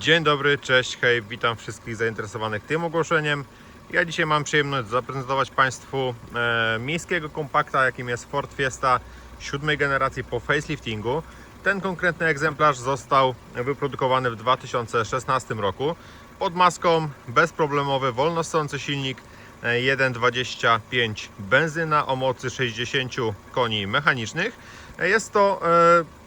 Dzień dobry, cześć, hej, witam wszystkich zainteresowanych tym ogłoszeniem. Ja dzisiaj mam przyjemność zaprezentować Państwu e, miejskiego kompakta, jakim jest Ford Fiesta siódmej generacji po faceliftingu. Ten konkretny egzemplarz został wyprodukowany w 2016 roku pod maską bezproblemowy, wolnossący silnik e, 1.25 benzyna o mocy 60 koni mechanicznych. Jest to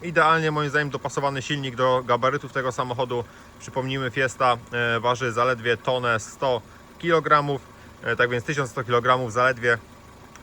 e, idealnie moim zdaniem dopasowany silnik do gabarytów tego samochodu. Przypomnijmy, Fiesta e, waży zaledwie tonę 100 kg, e, tak więc 1100 kg zaledwie,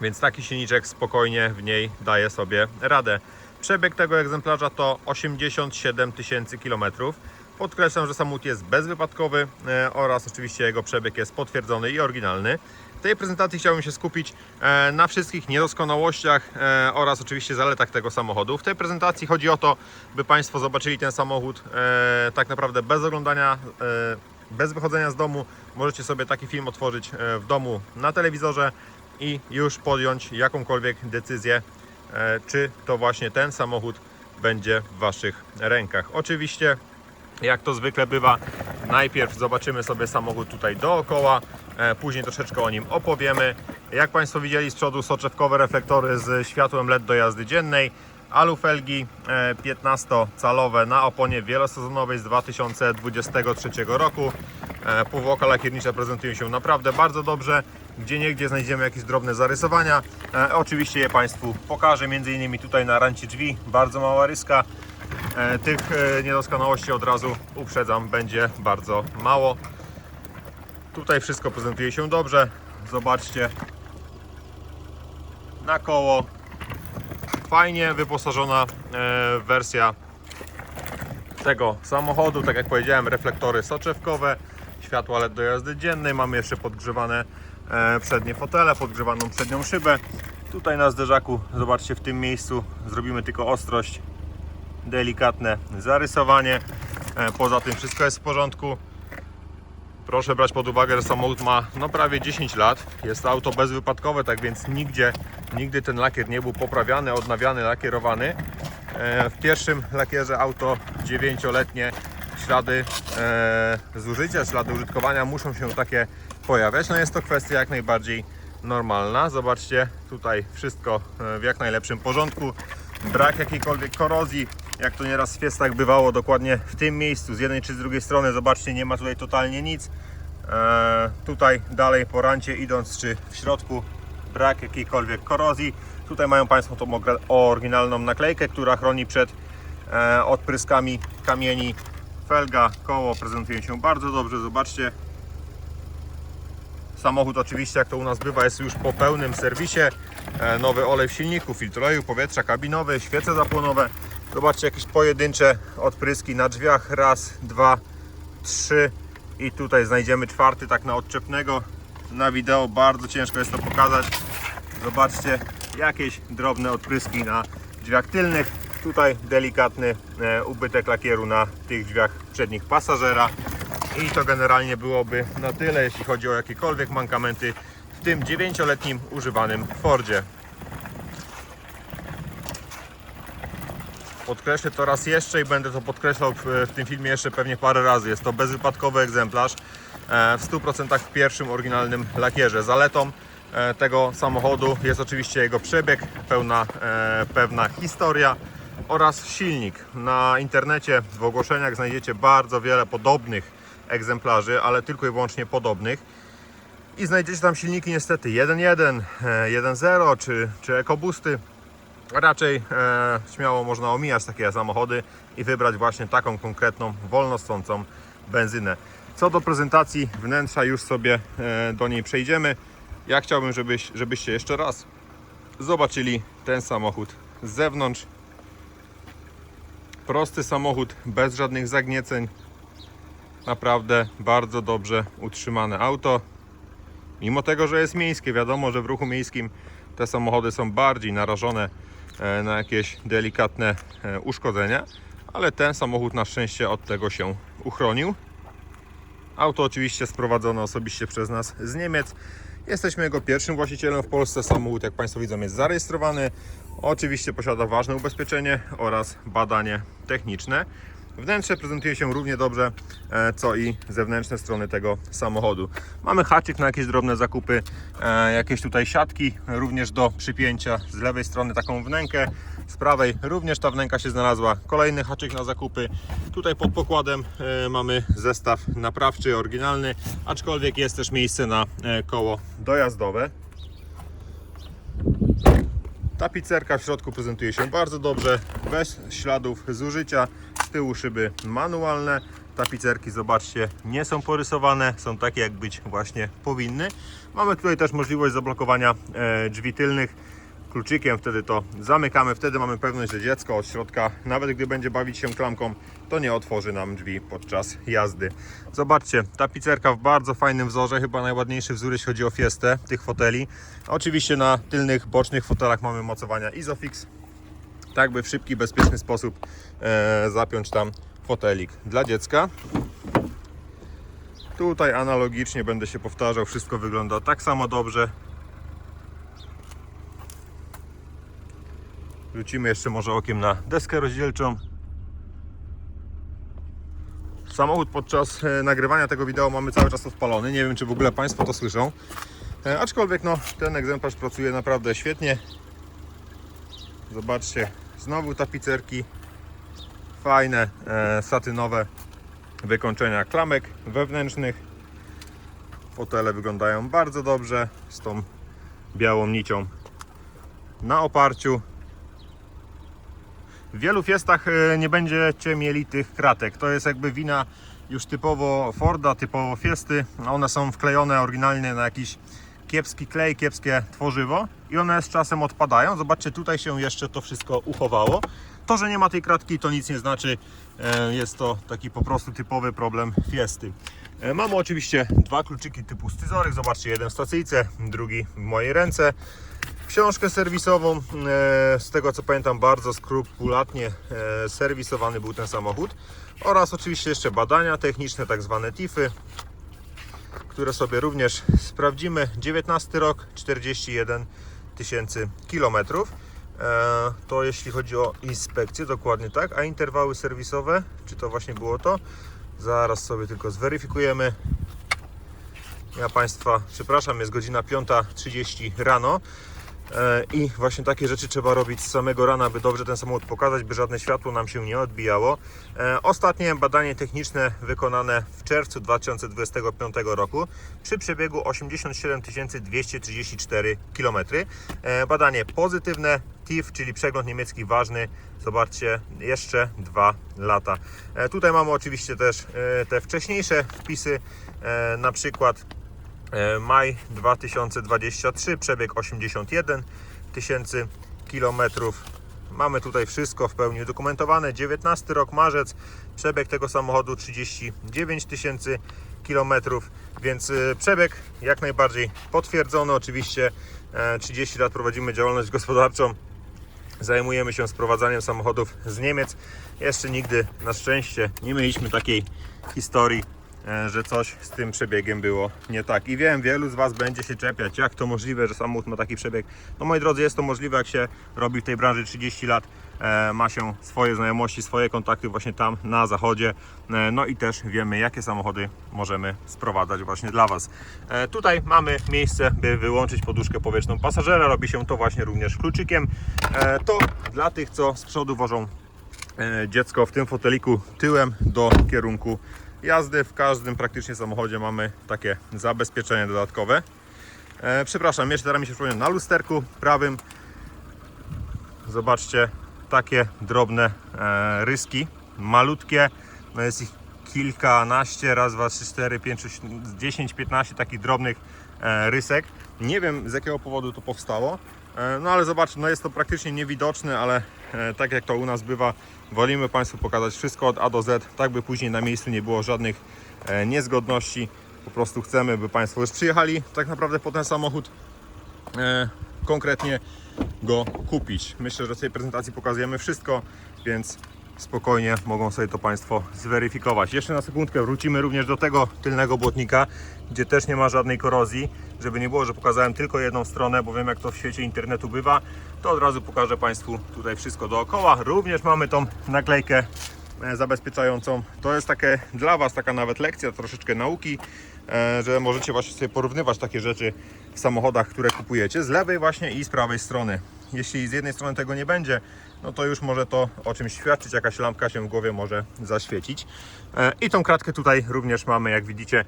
więc taki silniczek spokojnie w niej daje sobie radę. Przebieg tego egzemplarza to 87 tysięcy kilometrów. Podkreślam, że samochód jest bezwypadkowy oraz oczywiście jego przebieg jest potwierdzony i oryginalny. Tej prezentacji chciałbym się skupić e, na wszystkich niedoskonałościach e, oraz oczywiście zaletach tego samochodu. W tej prezentacji chodzi o to, by Państwo zobaczyli ten samochód e, tak naprawdę bez oglądania, bez wychodzenia z domu. Możecie sobie taki film otworzyć w domu na telewizorze i już podjąć jakąkolwiek decyzję, czy to właśnie ten samochód będzie w Waszych rękach. Oczywiście jak to zwykle bywa, najpierw zobaczymy sobie samochód tutaj dookoła, e, później troszeczkę o nim opowiemy. Jak Państwo widzieli z przodu soczewkowe reflektory z światłem LED do jazdy dziennej, alufelgi e, 15-calowe na oponie wielosezonowej z 2023 roku. E, Powłoka lakiernicza prezentują się naprawdę bardzo dobrze. Gdzie niegdzie znajdziemy jakieś drobne zarysowania. E, Oczywiście je Państwu pokażę, między innymi tutaj na ranci drzwi, bardzo mała ryska. E, Tych e, niedoskonałości od razu uprzedzam, będzie bardzo mało. Tutaj wszystko prezentuje się dobrze. Zobaczcie na koło. Fajnie wyposażona e, wersja tego samochodu. Tak jak powiedziałem, reflektory soczewkowe, światła LED do jazdy dziennej. Mamy jeszcze podgrzewane przednie fotele, podgrzewaną przednią szybę. Tutaj na zderzaku, zobaczcie, w tym miejscu zrobimy tylko ostrość delikatne zarysowanie. E, Poza tym wszystko jest w porządku. Proszę brać pod uwagę, że samochód ma no prawie 10 lat. Jest to auto bezwypadkowe, tak więc nigdzie, nigdy ten lakier nie był poprawiany, odnawiany, lakierowany. E, W pierwszym lakierze auto 9-letnie ślady e, zużycia, ślady użytkowania muszą się takie pojawiać. No jest to kwestia jak najbardziej normalna. Zobaczcie, tutaj wszystko w jak najlepszym porządku. Brak jakiejkolwiek korozji, jak to nieraz w fiestach bywało, dokładnie w tym miejscu, z jednej czy z drugiej strony. Zobaczcie, nie ma tutaj totalnie nic. E, tutaj dalej po rancie idąc, czy w środku brak jakiejkolwiek korozji. Tutaj mają Państwo tą oryginalną naklejkę, która chroni przed e, odpryskami kamieni. Felga, koło prezentują się bardzo dobrze. Zobaczcie, Samochód oczywiście, jak to u nas bywa, jest już po pełnym serwisie. E, Nowy olej w silniku, filtr powietrza kabinowe, świece zapłonowe. Zobaczcie jakieś pojedyncze odpryski na drzwiach. Raz, dwa, trzy i tutaj znajdziemy czwarty tak na odczepnego. Na wideo bardzo ciężko jest to pokazać. Zobaczcie jakieś drobne odpryski na drzwiach tylnych. Tutaj delikatny e, ubytek lakieru na tych drzwiach przednich pasażera. I to generalnie byłoby na tyle, jeśli chodzi o jakiekolwiek mankamenty w tym 9-letnim używanym Fordzie. Podkreślę to raz jeszcze i będę to podkreślał w, tym filmie jeszcze pewnie parę razy. Jest to bezwypadkowy egzemplarz e, w 100% w pierwszym oryginalnym lakierze. Zaletą e, tego samochodu jest oczywiście jego przebieg, pełna, e, pewna historia oraz silnik. Na internecie w ogłoszeniach znajdziecie bardzo wiele podobnych egzemplarzy, ale tylko i wyłącznie podobnych. I znajdziecie tam silniki niestety 1.1, e, 1.0 czy, czy EcoBoosty. Raczej e, śmiało można omijać takie samochody i wybrać właśnie taką konkretną, wolnossącą benzynę. Co do prezentacji wnętrza, już sobie e, do niej przejdziemy. Ja chciałbym, żebyś, żebyście jeszcze raz zobaczyli ten samochód z zewnątrz. Prosty samochód, bez żadnych zagnieceń. Naprawdę bardzo dobrze utrzymane auto. Mimo tego, że jest miejskie, wiadomo, że w ruchu miejskim te samochody są bardziej narażone na jakieś delikatne e, uszkodzenia, ale ten samochód na szczęście od tego się uchronił. Auto oczywiście sprowadzone osobiście przez nas z Niemiec. Jesteśmy jego pierwszym właścicielem w Polsce. Samochód, jak Państwo widzą, jest zarejestrowany. Oczywiście posiada ważne ubezpieczenie oraz badanie techniczne. Wnętrze prezentuje się równie dobrze, e, co i zewnętrzne strony tego samochodu. Mamy haczyk na jakieś drobne zakupy, e, jakieś tutaj siatki również do przypięcia. Z lewej strony taką wnękę, z prawej również ta wnęka się znalazła. Kolejny haczyk na zakupy. Tutaj pod pokładem e, mamy zestaw naprawczy, oryginalny, aczkolwiek jest też miejsce na koło dojazdowe. Tapicerka w środku prezentuje się bardzo dobrze, bez śladów zużycia. Tyłu szyby manualne. Tapicerki, zobaczcie, nie są porysowane, są takie jak być właśnie powinny. Mamy tutaj też możliwość zablokowania e, drzwi tylnych kluczykiem, wtedy to zamykamy, wtedy mamy pewność, że dziecko od środka, nawet gdy będzie bawić się klamką, to nie otworzy nam drzwi podczas jazdy. Zobaczcie, tapicerka w bardzo fajnym wzorze, chyba najładniejszy wzór, jeśli chodzi o fiestę tych foteli. Oczywiście na tylnych, bocznych fotelach mamy mocowania Isofix, tak by w szybki, bezpieczny sposób e, zapiąć tam fotelik dla dziecka. Tutaj analogicznie będę się powtarzał, wszystko wygląda tak samo dobrze. Rzucimy jeszcze może okiem na deskę rozdzielczą. Samochód podczas e, nagrywania tego wideo mamy cały czas odpalony. Nie wiem, czy w ogóle Państwo to słyszą. E, Aczkolwiek no, ten egzemplarz pracuje naprawdę świetnie. Zobaczcie, znowu tapicerki. Fajne, e, satynowe wykończenia klamek wewnętrznych. Fotele wyglądają bardzo dobrze z tą białą nicią na oparciu. W wielu fiestach e, nie będziecie mieli tych kratek. To jest jakby wina już typowo Forda, typowo Fiesty. One są wklejone oryginalnie na jakiś kiepski klej, kiepskie tworzywo i one z czasem odpadają. Zobaczcie, tutaj się jeszcze to wszystko uchowało. To, że nie ma tej kratki, to nic nie znaczy. E, Jest to taki po prostu typowy problem Fiesty. E, Mamy oczywiście dwa kluczyki typu scyzoryk. Zobaczcie, jeden w stacyjce, drugi w mojej ręce książkę serwisową. E, Z tego co pamiętam, bardzo skrupulatnie serwisowany był ten samochód. Oraz oczywiście jeszcze badania techniczne, tak zwane TIFy, które sobie również sprawdzimy. 19 rok, 41 tysięcy kilometrów. E, To jeśli chodzi o inspekcję, dokładnie tak. A interwały serwisowe, czy to właśnie było to? Zaraz sobie tylko zweryfikujemy. Ja Państwa przepraszam, jest godzina 5.30 rano. E, I właśnie takie rzeczy trzeba robić z samego rana, by dobrze ten samochód pokazać, by żadne światło nam się nie odbijało. E, Ostatnie badanie techniczne wykonane w czerwcu 2025 roku przy przebiegu 87 234 km. Badanie pozytywne, TIF, czyli przegląd niemiecki ważny. Zobaczcie, jeszcze dwa lata. E, Tutaj mamy oczywiście też te wcześniejsze wpisy, na przykład Maj 2023, przebieg 81 tysięcy kilometrów. Mamy tutaj wszystko w pełni udokumentowane. 19 rok, marzec, przebieg tego samochodu 39 tysięcy kilometrów, więc e, przebieg jak najbardziej potwierdzony. Oczywiście e, 30 lat prowadzimy działalność gospodarczą. Zajmujemy się sprowadzaniem samochodów z Niemiec. Jeszcze nigdy na szczęście nie mieliśmy takiej historii, e, że coś z tym przebiegiem było nie tak. I wiem, wielu z Was będzie się czepiać, jak to możliwe, że samochód ma taki przebieg. No moi drodzy, jest to możliwe, jak się robi w tej branży 30 lat. E, ma się swoje znajomości, swoje kontakty właśnie tam na zachodzie. E, no i też wiemy, jakie samochody możemy sprowadzać właśnie dla Was. E, tutaj mamy miejsce, by wyłączyć poduszkę powietrzną pasażera. Robi się to właśnie również kluczykiem. E, to dla tych, co z przodu wożą e, dziecko w tym foteliku tyłem do kierunku jazdy. W każdym praktycznie samochodzie mamy takie zabezpieczenie dodatkowe. E, przepraszam, jeszcze teraz mi się przypomina na lusterku prawym. Zobaczcie, takie drobne e, ryski, malutkie. No jest ich kilkanaście, raz, dwa, trzy, cztery, pięć, sześć, dziesięć, piętnaście takich drobnych e, rysek. Nie wiem z jakiego powodu to powstało. E, No ale zobaczcie, no jest to praktycznie niewidoczne, ale tak jak to u nas bywa, wolimy Państwu pokazać wszystko od A do Z, tak by później na miejscu nie było żadnych e, niezgodności. Po prostu chcemy, by Państwo już przyjechali tak naprawdę po ten samochód e, konkretnie go kupić. Myślę, że w tej prezentacji pokazujemy wszystko, więc spokojnie mogą sobie to Państwo zweryfikować. Jeszcze na sekundkę wrócimy również do tego tylnego błotnika, gdzie też nie ma żadnej korozji, żeby nie było, że pokazałem tylko jedną stronę, bo wiem jak to w świecie internetu bywa, to od razu pokażę Państwu tutaj wszystko dookoła. Również mamy tą naklejkę e, zabezpieczającą. To jest takie dla Was taka nawet lekcja, troszeczkę nauki, e, że możecie właśnie sobie porównywać takie rzeczy w samochodach, które kupujecie z lewej właśnie i z prawej strony. Jeśli z jednej strony tego nie będzie, no to już może to o czymś świadczyć, jakaś lampka się w głowie może zaświecić. E, I tą kratkę tutaj również mamy, jak widzicie,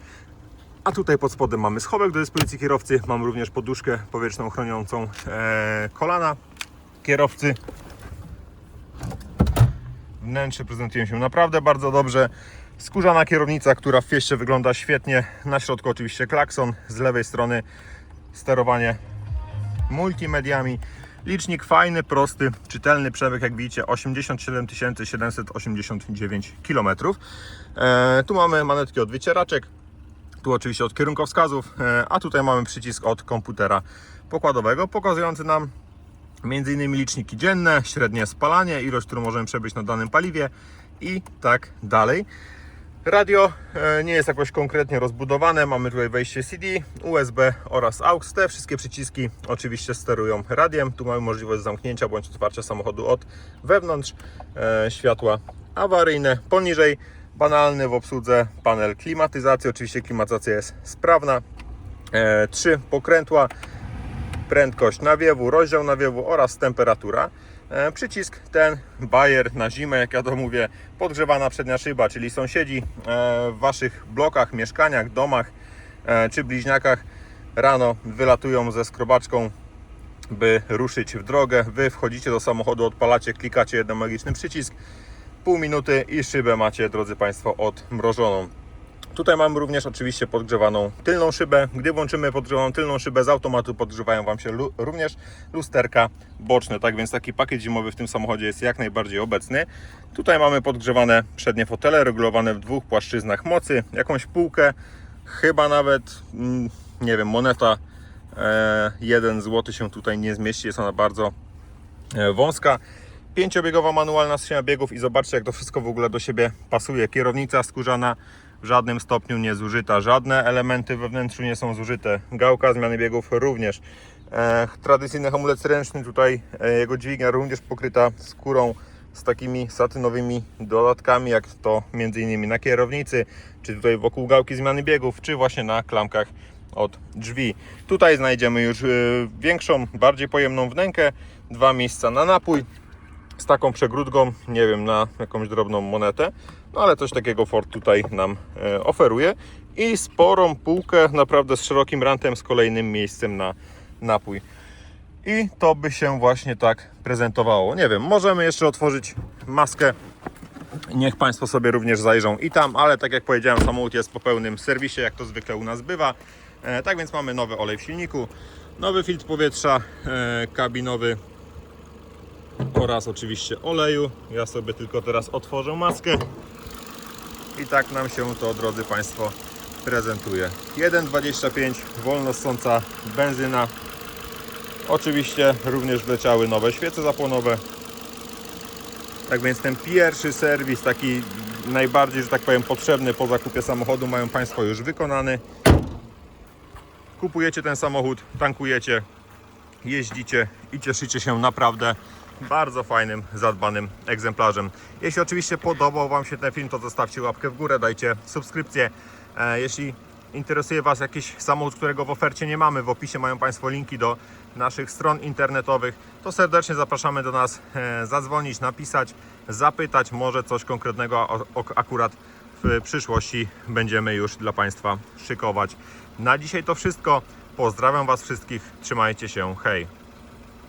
a tutaj pod spodem mamy schowek do dyspozycji kierowcy. Mam również poduszkę powietrzną chroniącą e, kolana kierowcy. Wnętrze prezentują się naprawdę bardzo dobrze. Skórzana kierownica, która w fieście wygląda świetnie. Na środku oczywiście klakson, z lewej strony sterowanie multimediami. Licznik fajny, prosty, czytelny przebieg, jak widzicie, 87 789 km. Tu mamy manetki od wycieraczek, tu oczywiście od kierunkowskazów, e, a tutaj mamy przycisk od komputera pokładowego, pokazujący nam innymi liczniki dzienne, średnie spalanie, ilość, którą możemy przebyć na danym paliwie i tak dalej. Radio e, nie jest jakoś konkretnie rozbudowane. Mamy tutaj wejście CD, USB oraz AUX. Te wszystkie przyciski oczywiście sterują radiem. Tu mamy możliwość zamknięcia bądź otwarcia samochodu od wewnątrz. E, Światła awaryjne. Poniżej banalny w obsłudze panel klimatyzacji. Oczywiście klimatyzacja jest sprawna. E, Trzy pokrętła prędkość nawiewu, rozdział nawiewu oraz temperatura. E, Przycisk ten Bayer na zimę, jak ja to mówię, podgrzewana przednia szyba, czyli sąsiedzi e, w Waszych blokach, mieszkaniach, domach czy bliźniakach rano wylatują ze skrobaczką, by ruszyć w drogę. Wy wchodzicie do samochodu, odpalacie, klikacie jeden magiczny przycisk, pół minuty i szybę macie, drodzy Państwo, odmrożoną. Tutaj mamy również oczywiście podgrzewaną tylną szybę. Gdy włączymy podgrzewaną tylną szybę, z automatu podgrzewają Wam się również lusterka boczne. Tak więc taki pakiet zimowy w tym samochodzie jest jak najbardziej obecny. Tutaj mamy podgrzewane przednie fotele, regulowane w dwóch płaszczyznach mocy. Jakąś półkę, chyba nawet, mm, nie wiem, moneta e, 1 zł się tutaj nie zmieści. Jest ona bardzo e, wąska. Pięciobiegowa manualna skrzynia biegów i zobaczcie jak to wszystko w ogóle do siebie pasuje. Kierownica skórzana w żadnym stopniu nie zużyta, żadne elementy we wnętrzu nie są zużyte. Gałka zmiany biegów również. E, tradycyjny hamulec ręczny, tutaj e, jego dźwignia również pokryta skórą z takimi satynowymi dodatkami, jak to innymi na kierownicy, czy tutaj wokół gałki zmiany biegów, czy właśnie na klamkach od drzwi. Tutaj znajdziemy już e, większą, bardziej pojemną wnękę, dwa miejsca na napój, z taką przegródką, nie wiem, na jakąś drobną monetę, no ale coś takiego Ford tutaj nam e, oferuje i sporą półkę, naprawdę z szerokim rantem, z kolejnym miejscem na napój. I to by się właśnie tak prezentowało. Nie wiem, możemy jeszcze otworzyć maskę. Niech Państwo sobie również zajrzą i tam, ale tak jak powiedziałem, samochód jest po pełnym serwisie, jak to zwykle u nas bywa. E, tak więc mamy nowy olej w silniku, nowy filtr powietrza e, kabinowy, oraz oczywiście oleju. Ja sobie tylko teraz otworzę maskę i tak nam się to, drodzy Państwo, prezentuje. 1,25 wolno ssąca benzyna. Oczywiście również wleciały nowe świece zapłonowe. Tak więc ten pierwszy serwis, taki najbardziej, że tak powiem, potrzebny po zakupie samochodu, mają Państwo już wykonany. Kupujecie ten samochód, tankujecie, jeździcie i cieszycie się naprawdę bardzo fajnym, zadbanym egzemplarzem. Jeśli oczywiście podobał Wam się ten film, to zostawcie łapkę w górę, dajcie subskrypcję. E, Jeśli interesuje Was jakiś samochód, którego w ofercie nie mamy, w opisie mają Państwo linki do naszych stron internetowych, to serdecznie zapraszamy do nas e, zadzwonić, napisać, zapytać, może coś konkretnego akurat w przyszłości będziemy już dla Państwa szykować. Na dzisiaj to wszystko. Pozdrawiam Was wszystkich, trzymajcie się, hej!